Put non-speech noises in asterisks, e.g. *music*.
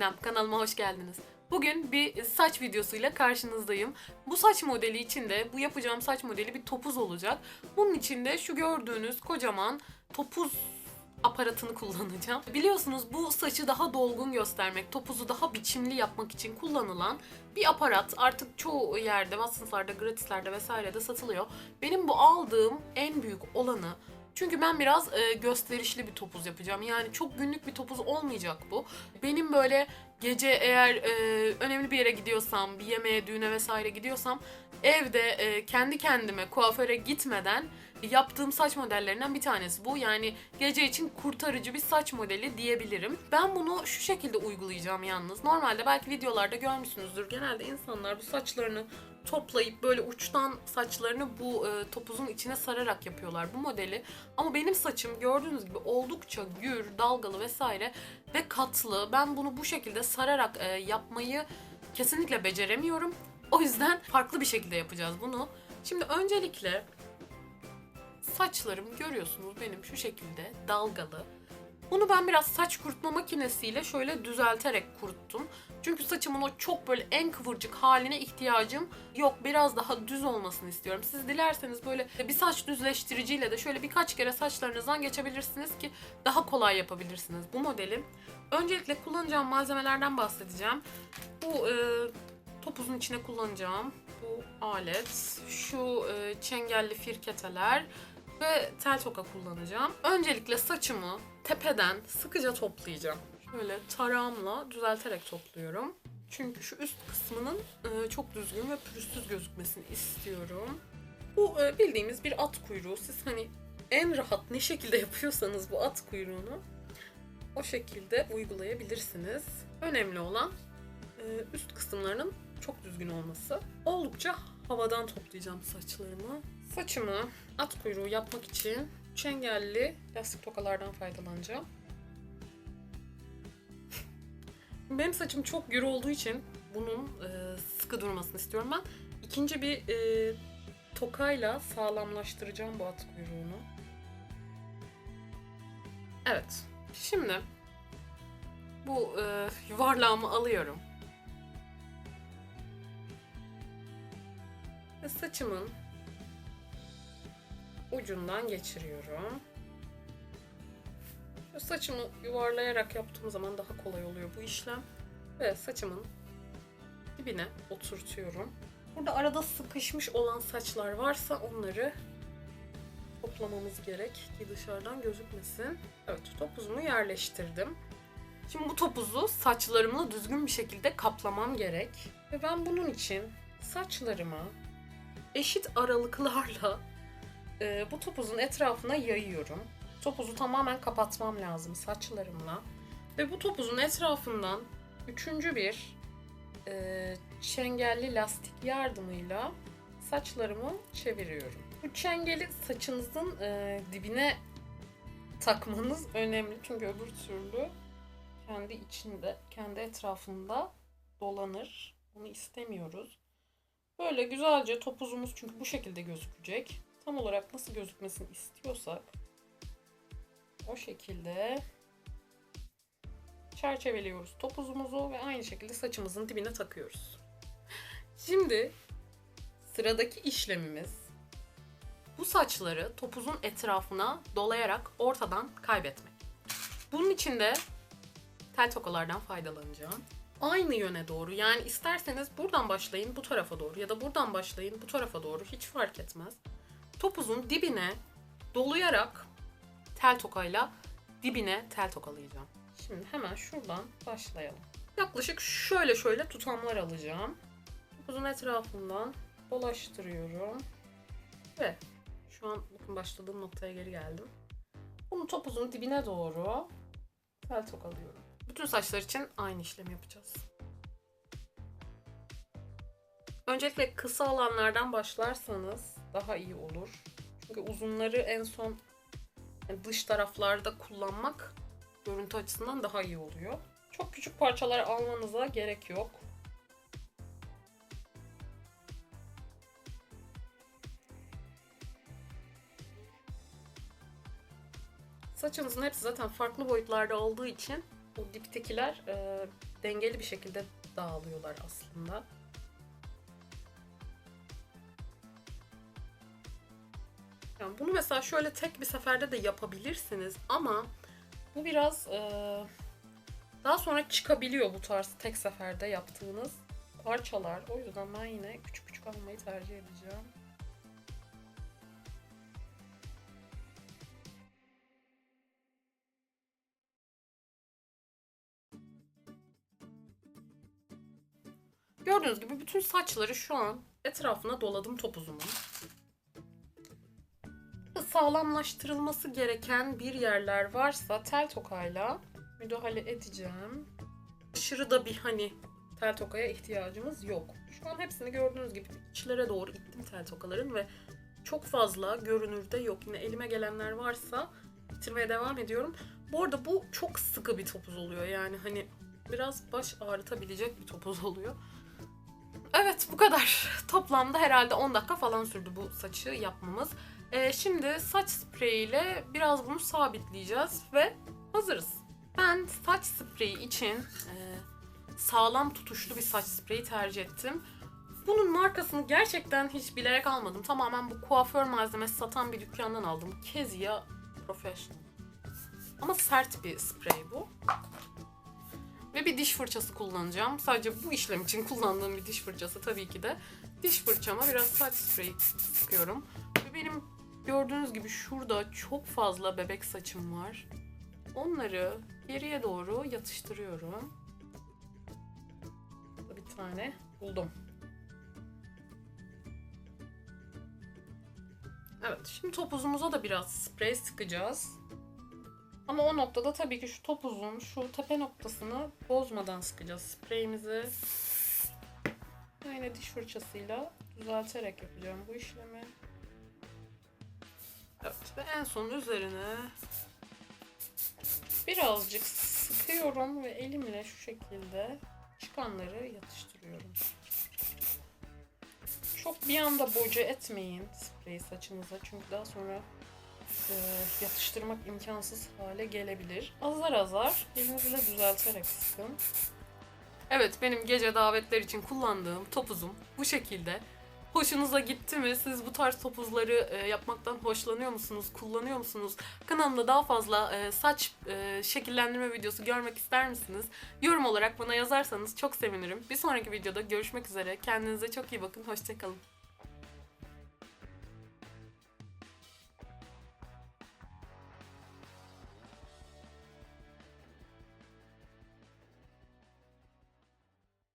Çiğdem, kanalıma hoş geldiniz. Bugün bir saç videosuyla karşınızdayım. Bu saç modeli içinde, bu yapacağım saç modeli bir topuz olacak. Bunun içinde şu gördüğünüz kocaman topuz aparatını kullanacağım. Biliyorsunuz bu saçı daha dolgun göstermek, topuzu daha biçimli yapmak için kullanılan bir aparat. Artık çoğu yerde, Watsons'larda, gratislerde vesairede satılıyor. Benim bu aldığım en büyük olanı çünkü ben biraz e, gösterişli bir topuz yapacağım. Yani çok günlük bir topuz olmayacak bu. Benim böyle gece eğer e, önemli bir yere gidiyorsam, bir yemeğe, düğüne vesaire gidiyorsam evde e, kendi kendime kuaföre gitmeden yaptığım saç modellerinden bir tanesi bu. Yani gece için kurtarıcı bir saç modeli diyebilirim. Ben bunu şu şekilde uygulayacağım yalnız. Normalde belki videolarda görmüşsünüzdür. Genelde insanlar bu saçlarını toplayıp böyle uçtan saçlarını bu e, topuzun içine sararak yapıyorlar bu modeli. Ama benim saçım gördüğünüz gibi oldukça gür, dalgalı vesaire ve katlı. Ben bunu bu şekilde sararak e, yapmayı kesinlikle beceremiyorum. O yüzden farklı bir şekilde yapacağız bunu. Şimdi öncelikle saçlarım görüyorsunuz benim şu şekilde dalgalı. Bunu ben biraz saç kurutma makinesiyle şöyle düzelterek kuruttum. Çünkü saçımın o çok böyle en kıvırcık haline ihtiyacım yok. Biraz daha düz olmasını istiyorum. Siz dilerseniz böyle bir saç düzleştiriciyle de şöyle birkaç kere saçlarınızdan geçebilirsiniz ki daha kolay yapabilirsiniz bu modeli. Öncelikle kullanacağım malzemelerden bahsedeceğim. Bu e, topuzun içine kullanacağım bu alet, şu e, çengelli firketeler ve tel toka kullanacağım. Öncelikle saçımı tepeden sıkıca toplayacağım. Şöyle tarağımla düzelterek topluyorum. Çünkü şu üst kısmının e, çok düzgün ve pürüzsüz gözükmesini istiyorum. Bu e, bildiğimiz bir at kuyruğu. Siz hani en rahat ne şekilde *laughs* yapıyorsanız bu at kuyruğunu o şekilde uygulayabilirsiniz. Önemli olan e, üst kısımlarının çok düzgün olması. Oldukça havadan toplayacağım saçlarımı. Saçımı at kuyruğu yapmak için çengelli lastik tokalardan faydalanacağım. *laughs* Benim saçım çok gür olduğu için bunun e, sıkı durmasını istiyorum ben. İkinci bir e, tokayla sağlamlaştıracağım bu at kuyruğunu. Evet. Şimdi bu e, yuvarlağımı alıyorum. Ve saçımın ucundan geçiriyorum. Saçımı yuvarlayarak yaptığım zaman daha kolay oluyor bu işlem. Ve saçımın dibine oturtuyorum. Burada arada sıkışmış olan saçlar varsa onları toplamamız gerek ki dışarıdan gözükmesin. Evet topuzumu yerleştirdim. Şimdi bu topuzu saçlarımla düzgün bir şekilde kaplamam gerek. Ve ben bunun için saçlarıma eşit aralıklarla e, bu topuzun etrafına yayıyorum. Topuzu tamamen kapatmam lazım saçlarımla. Ve bu topuzun etrafından üçüncü bir e, çengelli lastik yardımıyla saçlarımı çeviriyorum. Bu çengeli saçınızın e, dibine takmanız önemli. Çünkü öbür türlü kendi içinde, kendi etrafında dolanır. Bunu istemiyoruz. Böyle güzelce topuzumuz çünkü bu şekilde gözükecek. Tam olarak nasıl gözükmesini istiyorsak o şekilde çerçeveliyoruz topuzumuzu ve aynı şekilde saçımızın dibine takıyoruz. Şimdi sıradaki işlemimiz bu saçları topuzun etrafına dolayarak ortadan kaybetmek. Bunun için de tel tokalardan faydalanacağım. Aynı yöne doğru yani isterseniz buradan başlayın bu tarafa doğru ya da buradan başlayın bu tarafa doğru hiç fark etmez. Topuzun dibine dolayarak tel tokayla dibine tel tokalayacağım. Şimdi hemen şuradan başlayalım. Yaklaşık şöyle şöyle tutamlar alacağım. Topuzun etrafından dolaştırıyorum. Ve şu an bakın başladığım noktaya geri geldim. Bunu topuzun dibine doğru tel tokalıyorum. Bütün saçlar için aynı işlemi yapacağız. Öncelikle kısa olanlardan başlarsanız daha iyi olur. Çünkü uzunları en son dış taraflarda kullanmak görüntü açısından daha iyi oluyor. Çok küçük parçalar almanıza gerek yok. Saçınızın hepsi zaten farklı boyutlarda olduğu için o diptekiler e, dengeli bir şekilde dağılıyorlar aslında. Yani bunu mesela şöyle tek bir seferde de yapabilirsiniz ama bu biraz eee, daha sonra çıkabiliyor bu tarz tek seferde yaptığınız parçalar. O yüzden ben yine küçük küçük almayı tercih edeceğim. Gördüğünüz gibi bütün saçları şu an etrafına doladım topuzumun. Sağlamlaştırılması gereken bir yerler varsa tel tokayla müdahale edeceğim. Aşırı da bir hani tel tokaya ihtiyacımız yok. Şu an hepsini gördüğünüz gibi içlere doğru ittim tel tokaların ve çok fazla görünürde yok. Yine elime gelenler varsa bitirmeye devam ediyorum. Bu arada bu çok sıkı bir topuz oluyor. Yani hani biraz baş ağrıtabilecek bir topuz oluyor. Evet bu kadar. *laughs* Toplamda herhalde 10 dakika falan sürdü bu saçı yapmamız. Ee, şimdi saç spreyiyle biraz bunu sabitleyeceğiz ve hazırız. Ben saç spreyi için e, sağlam tutuşlu bir saç spreyi tercih ettim. Bunun markasını gerçekten hiç bilerek almadım. Tamamen bu kuaför malzemesi satan bir dükkandan aldım. Kezia Professional. Ama sert bir sprey bu. Ve bir diş fırçası kullanacağım. Sadece bu işlem için kullandığım bir diş fırçası tabii ki de. Diş fırçama biraz saç spreyi sıkıyorum. Ve benim gördüğünüz gibi şurada çok fazla bebek saçım var. Onları geriye doğru yatıştırıyorum. Bir tane buldum. Evet, şimdi topuzumuza da biraz sprey sıkacağız. Ama o noktada tabii ki şu topuzun şu tepe noktasını bozmadan sıkacağız spreyimizi. Yine diş fırçasıyla düzelterek yapacağım bu işlemi. Evet ve en son üzerine birazcık sıkıyorum ve elimle şu şekilde çıkanları yatıştırıyorum. Çok bir anda boca etmeyin spreyi saçınıza çünkü daha sonra e, yatıştırmak imkansız hale gelebilir. Azar azar elinizle düzelterek sıkın. Evet benim gece davetler için kullandığım topuzum bu şekilde. Hoşunuza gitti mi? Siz bu tarz topuzları e, yapmaktan hoşlanıyor musunuz? Kullanıyor musunuz? Kanalımda daha fazla e, saç e, şekillendirme videosu görmek ister misiniz? Yorum olarak bana yazarsanız çok sevinirim. Bir sonraki videoda görüşmek üzere. Kendinize çok iyi bakın. Hoşçakalın.